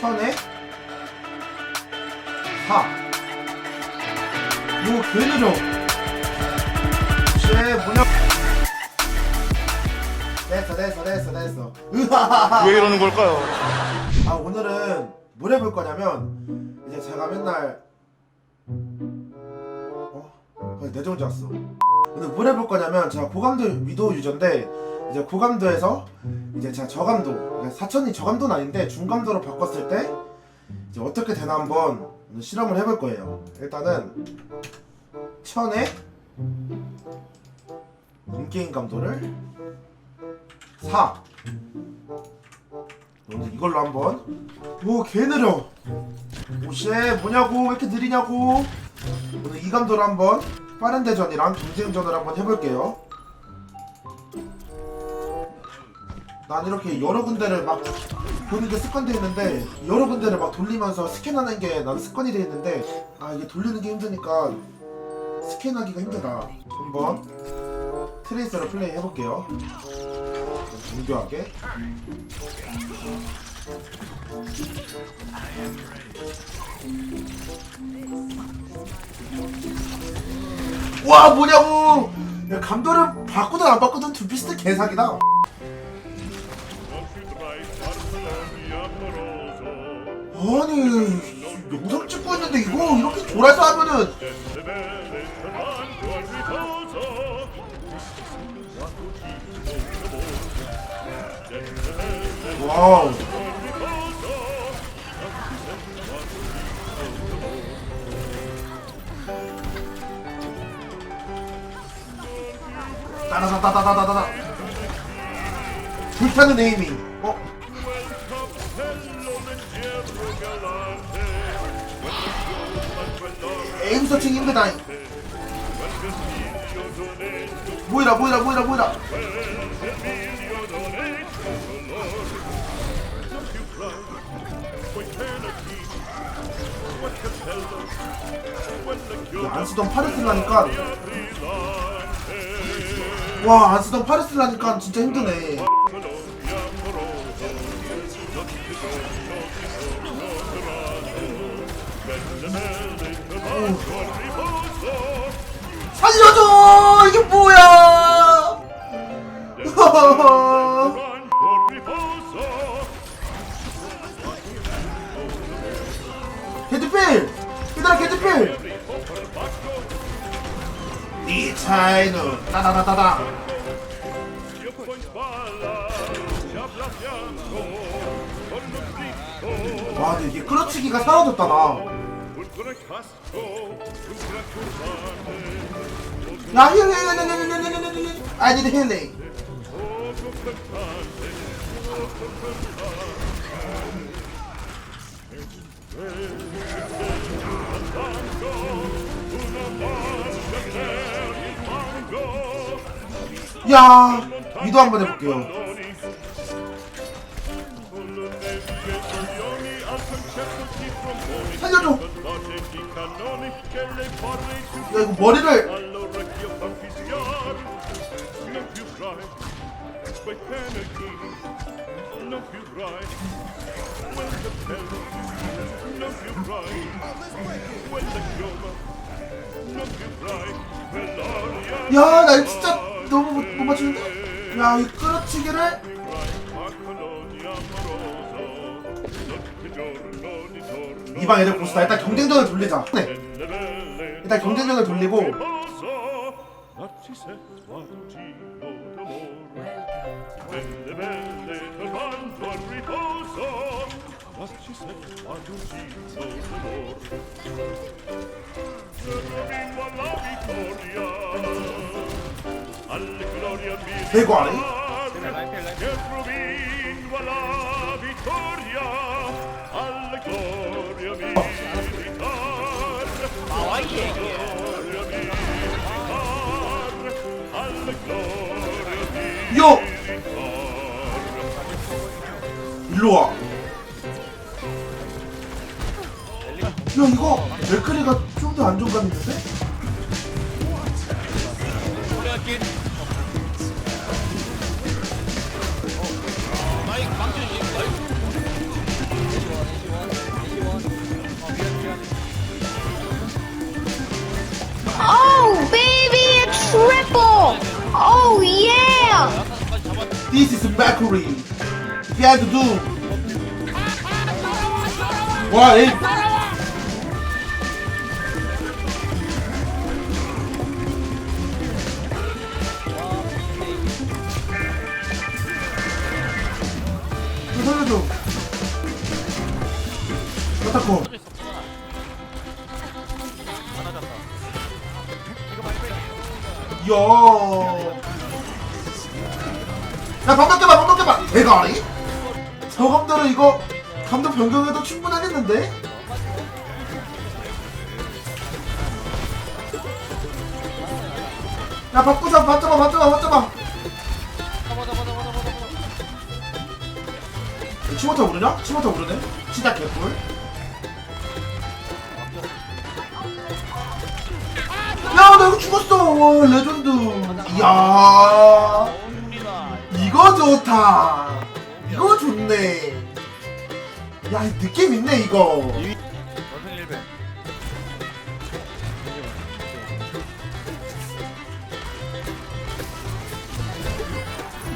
천에 4 뭐 개느려 쟤 뭐냐 됐어 됐어 됐어 됐어. 으하하하. 왜 이러는 걸까요? 아 오늘은 뭘 해볼 거냐면 이제 제가 맨날 어? 거의 내정자 왔어. 오늘 뭘 해볼 거냐면 제가 고감도 위도 유저인데 이제 고감도에서 이제 제가 저감도 사천이 저감도는 아닌데 중감도로 바꿨을 때 이제 어떻게 되나 한번 실험을 해볼 거예요. 일단은 천에 인게임 감도를 4 오늘 이걸로 한번. 오 개 느려. 오씨 뭐냐고 왜 이렇게 느리냐고. 오늘 이 감도로 한번 빠른 대전이랑 경쟁전을 한번 해볼게요 난 이렇게 여러 군데를 막 보는 게 습관돼 있는데 여러 군데를 막 돌리면서 스캔하는 게 난 습관이 돼 있는데 아 이게 돌리는 게 힘드니까 스캔하기가 힘들다. 한번 트레이서로 플레이 해볼게요. 정교하게. 와 뭐냐고! 야, 감도를 바꾸든 안 바꾸든? 두 비슷해 개사기다 아니 영상 찍고 있는데 이거 이렇게 졸아서 하면은. 와우. 따다다다다다다다 불타는 에이밍. 어? 에임 서칭 힘들다. 뭐이라 뭐이라 뭐이라 뭐이라. 야, 안 쓰던 파르슬라니까. 와 안 쓰던 파르슬라니까 진짜 힘드네 살려줘! 이게 뭐야? 개드필! 얘들아 개드필! 이 차이는 따다다다다. 와 근데 이게 끌어치기가 사라졌다 나 야, 힐링, 힐링, 힐링, 힐링, 힐링, 힐링. I need healing. 야, 위도 한번 해볼게요. 야, 이거 머리를. 야, 나 진짜 너무 못, 못 맞추는데? 야, 이 끌어치기를. 이방 애들 보스다. 일단 경쟁전을 돌리자. 네. 일단 경쟁전을 돌리고. 대관이? 요! 일로 와. 야 이거 맥크리가 좀 더 안정감 있는데? This is Mercury. He had to do. 와, 에이. 좀 살려줘. 여타코. 터져 있었구나. 하나 잡다. 이거 많이 빼. 이야. 야, 밥 먹게봐, 밥 먹게봐. 대가리? 저 감독은 이거 감독 변경해도 충분하겠는데? 야, 바꾸자, 잡아 잡아 잡아. 치모타 오르냐? 치모타 오르네? 치다 개꿀. 야, 나 이거 죽었어. 레전드. 이야. 이거 좋다. 이거 좋네. 야, 이 느낌 있네, 이거. 월평 1배.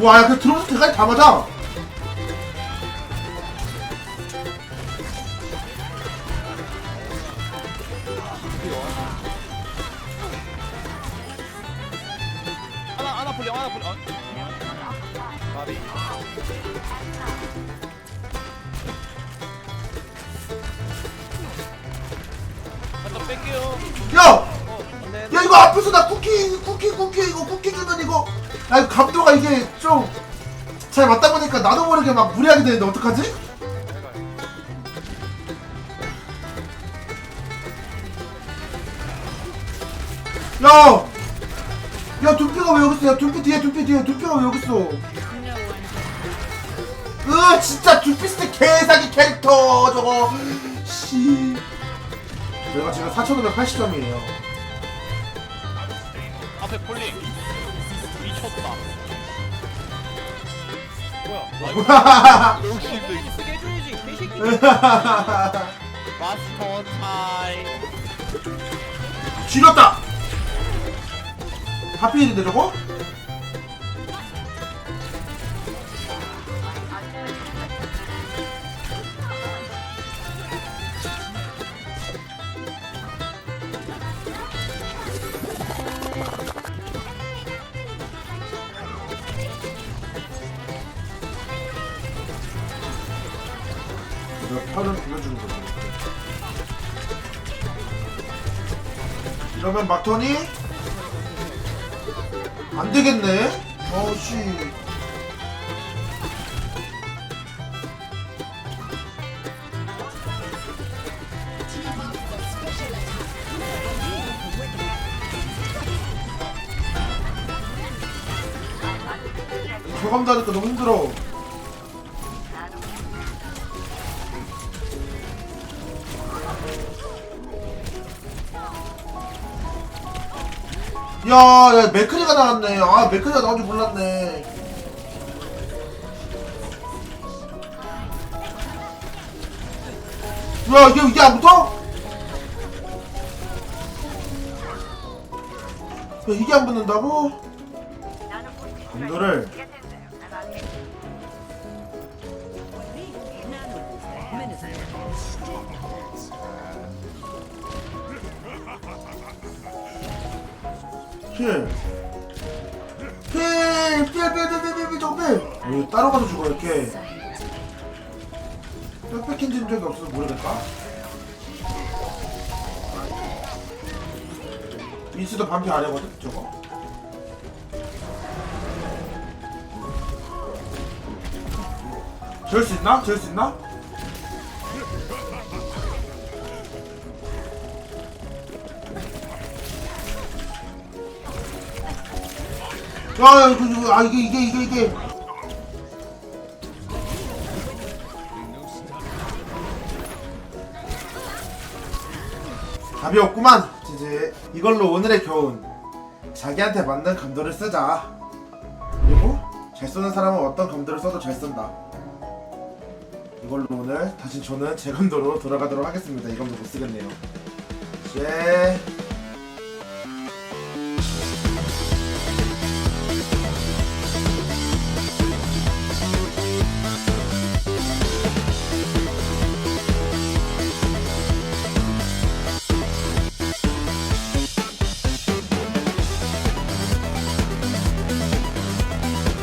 와, 야, 그 들어오면서 대가리 다 맞아. 하나 하나 풀려 하나. 어. 바비. 한점 뺄게요. 야! 어, 네. 야, 이거 앞에서 나 쿠키, 쿠키, 쿠키, 이거 쿠키 주면 이거. 아, 감도가 이게 좀. 잘 맞다 보니까 나도 모르게 막 무리하게 되는데 어떡하지? 야! 야, 둠피가 왜 여기 있어? 야, 둠피 뒤에, 둠피 뒤에, 둠피가 왜 여기 있어? 으, 진짜 둠피스트 개사기 캐릭터, 저거. 씨. 내가 지금 4,580점이에요. 앞에 폴링. 미쳤다. 뭐야? 욕심도 쓰게 해줘야지. 개새끼. 마스터 타임. 지렸다! 하필인데 저거? 팔을 빌려주는 거지. 이러면 막턴이 안 되겠네. 어씨. 저감다니까 너무 힘들어. 야, 야, 맥크리가 나왔네. 아, 맥크리가 나온 줄 몰랐네. 야, 이게, 이게 안 붙어? 야, 이게 안 붙는다고? 감도를 힐. 힐! 힐, 힐, 힐, 힐, 힐, 힐, 저거 힐! 왜 따로 가서 죽어, 이렇게. 백패킨 진 적이 없어서 모르겠다. 민스도 반피 아래거든, 저거. 지을 수 있나? 지을 수 있나? 야, 야, 이거, 이거, 아, 이게, 이게, 이게, 이게. 답이 없구만. 이제 이걸로 오늘의 교훈. 자기한테 맞는 감도를 쓰자. 그리고 잘 쏘는 사람은 어떤 감도를 써도 잘 쏜다. 이걸로 오늘 다시 저는 제 감도로 돌아가도록 하겠습니다. 이 감도 못 쓰겠네요. 예.